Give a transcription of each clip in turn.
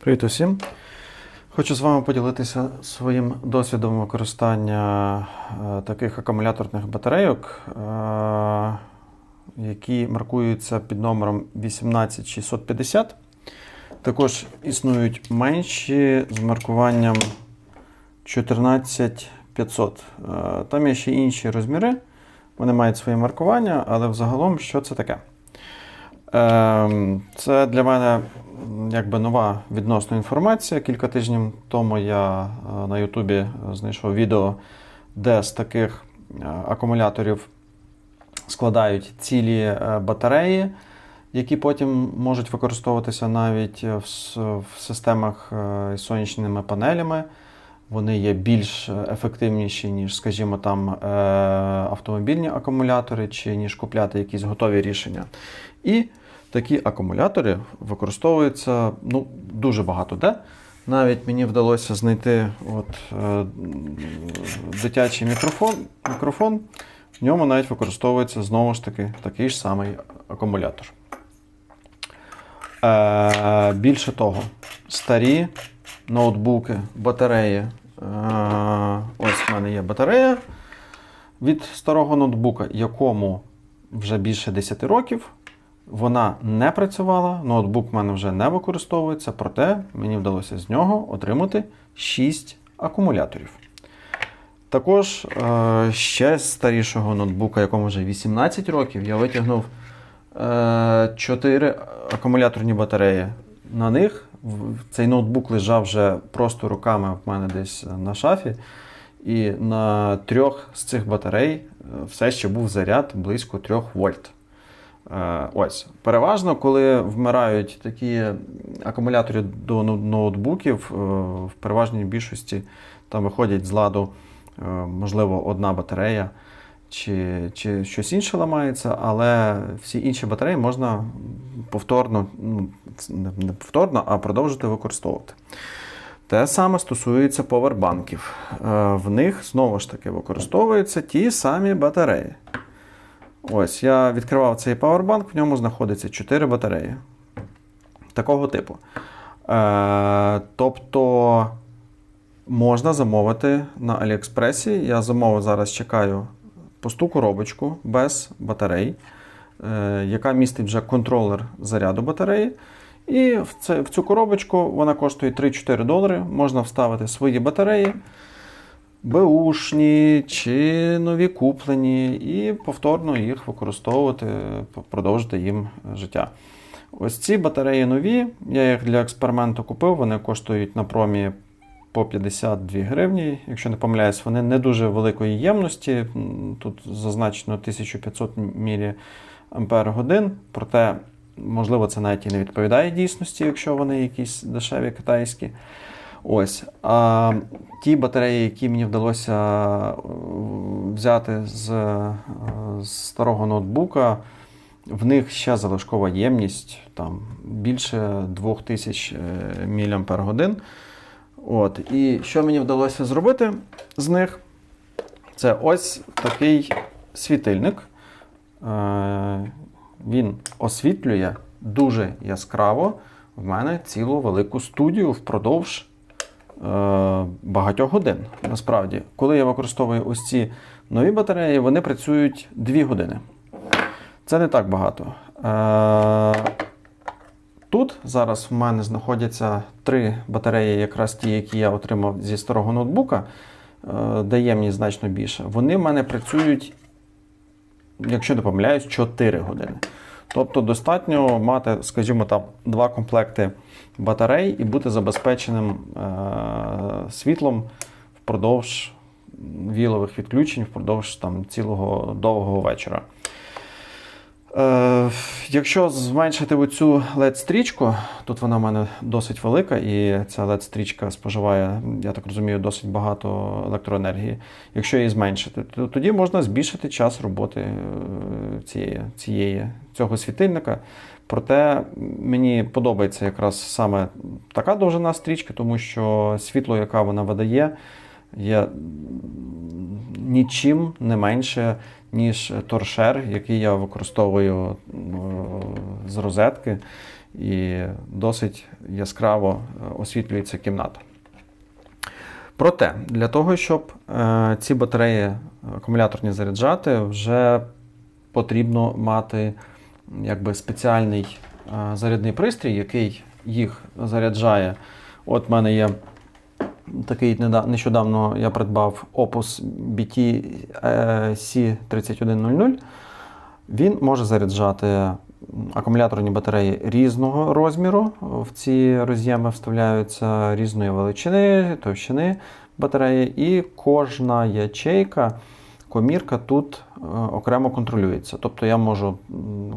Привіт усім! Хочу з вами поділитися своїм досвідом використання е, таких акумуляторних батарейок, е, які маркуються під номером 18650. Також існують менші з маркуванням 14500. Е, Там є ще інші розміри. Вони мають своє маркування, але взагалом, що це таке? Ем, Це для мене якби нова відносна інформація. Кілька тижнів тому я е, на Ютубі знайшов відео, де з таких е, акумуляторів складають цілі е, батареї, які потім можуть використовуватися навіть в, системах із сонячними панелями. Вони є більш ефективніші, ніж, скажімо, там автомобільні акумулятори, чи ніж купляти якісь готові рішення. І такі акумулятори використовуються ну, дуже багато де. Навіть мені вдалося знайти от, е, дитячий мікрофон, мікрофон. В ньому навіть використовується знову ж таки такий ж самий акумулятор. Е, більше того, старі ноутбуки, батареї. Е, ось в мене є батарея від старого ноутбука, якому вже більше 10 років. Вона не працювала, ноутбук в мене вже не використовується, проте мені вдалося з нього отримати 6 акумуляторів. Також е, ще з старішого ноутбука, якому вже 18 років, я витягнув е, 4 акумуляторні батареї. На них цей ноутбук лежав вже просто руками в мене десь на шафі. І на трьох з цих батарей е, все ще був заряд близько 3 вольт. Е, Ось. Переважно, коли вмирають такі акумулятори до ноутбуків, е, в переважній більшості там виходять з ладу, е, можливо, одна батарея чи, чи щось інше ламається, але всі інші батареї можна повторно, ну, не повторно, а продовжити використовувати. Те саме стосується повербанків. В них знову ж таки використовуються ті самі батареї. Ось я відкривав цей павербанк, в ньому знаходиться 4 батареї такого типу. Е, тобто можна замовити на Аліекспресі. Я замовив зараз чекаю пусту коробочку без батарей, е, яка містить вже контролер заряду батареї. І в цю коробочку вона коштує 3-4 долари. Можна вставити свої батареї, беушні чи нові куплені, і повторно їх використовувати, продовжити їм життя. Ось ці батареї нові. Я їх для експерименту купив. Вони коштують на промі по 52 гривні. Якщо не помиляюсь, вони не дуже великої ємності. Тут зазначено 1500 мАч. Проте, можливо, це навіть і не відповідає дійсності, якщо вони якісь дешеві китайські. Ось. А ті батареї, які мені вдалося е, взяти з, е, з старого ноутбука, в них ще залишкова ємність там, більше 2000 мАч. От. І що мені вдалося зробити з них? Це ось такий світильник. Е, Він освітлює дуже яскраво в мене цілу велику студію впродовж е, багатьох годин. Насправді, коли я використовую ось ці нові батареї, вони працюють 2 години. Це не так багато. Е, Тут зараз в мене знаходяться три батареї, якраз ті, які я отримав зі старого ноутбука, е, де ємність значно більше. Вони в мене працюють, якщо не помиляюсь, 4 години. Тобто достатньо мати, скажімо там, два комплекти батарей і бути забезпеченим е, світлом впродовж вілових відключень, впродовж там, цілого довгого вечора. Е, якщо зменшити оцю LED-стрічку, тут вона в мене досить велика, і ця LED-стрічка споживає, я так розумію, досить багато електроенергії. Якщо її зменшити, то тоді можна збільшити час роботи е, цієї, цієї, цього світильника. Проте мені подобається якраз саме така довжина стрічки, тому що світло, яке вона видає, є нічим не менше, ніж торшер, який я використовую е, з розетки. і досить яскраво е, освітлюється кімната. Проте, для того, щоб е, ці батареї акумуляторні заряджати, вже потрібно мати якби, спеціальний зарядний пристрій, який їх заряджає. От в мене є такий нещодавно я придбав Opus BT е, C3100. Він може заряджати акумуляторні батареї різного розміру. В ці роз'єми вставляються різної величини, товщини батареї, і кожна ячейка, комірка тут е, окремо контролюється. Тобто я можу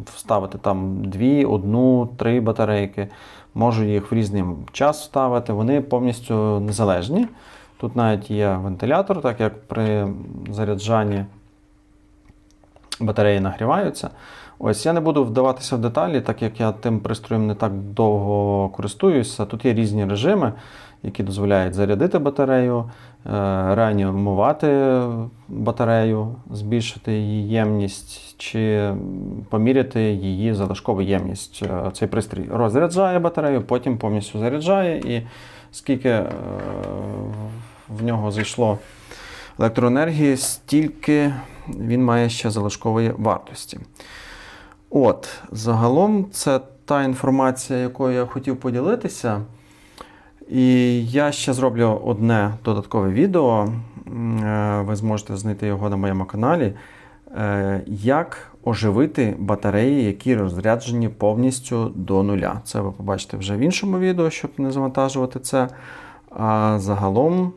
вставити там дві, одну, три батарейки, можу їх в різний час вставити. Вони повністю незалежні. Тут навіть є вентилятор, так як при заряджанні батареї нагріваються. Ось я не буду вдаватися в деталі, так як я тим пристроєм не так довго користуюся. Тут є різні режими, які дозволяють зарядити батарею, е, реанімувати батарею, збільшити її ємність чи поміряти її залишкову ємність. Е, Цей пристрій розряджає батарею, потім повністю заряджає, і скільки е, в нього зайшло електроенергії, стільки він має ще залишкової вартості. От, загалом, це та інформація, якою я хотів поділитися. І я ще зроблю одне додаткове відео. Е, Ви зможете знайти його на моєму каналі. Е, Як оживити батареї, які розряджені повністю до нуля. Це ви побачите вже в іншому відео, щоб не завантажувати це. А загалом,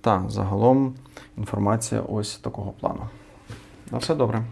та, загалом інформація ось такого плану. На все добре.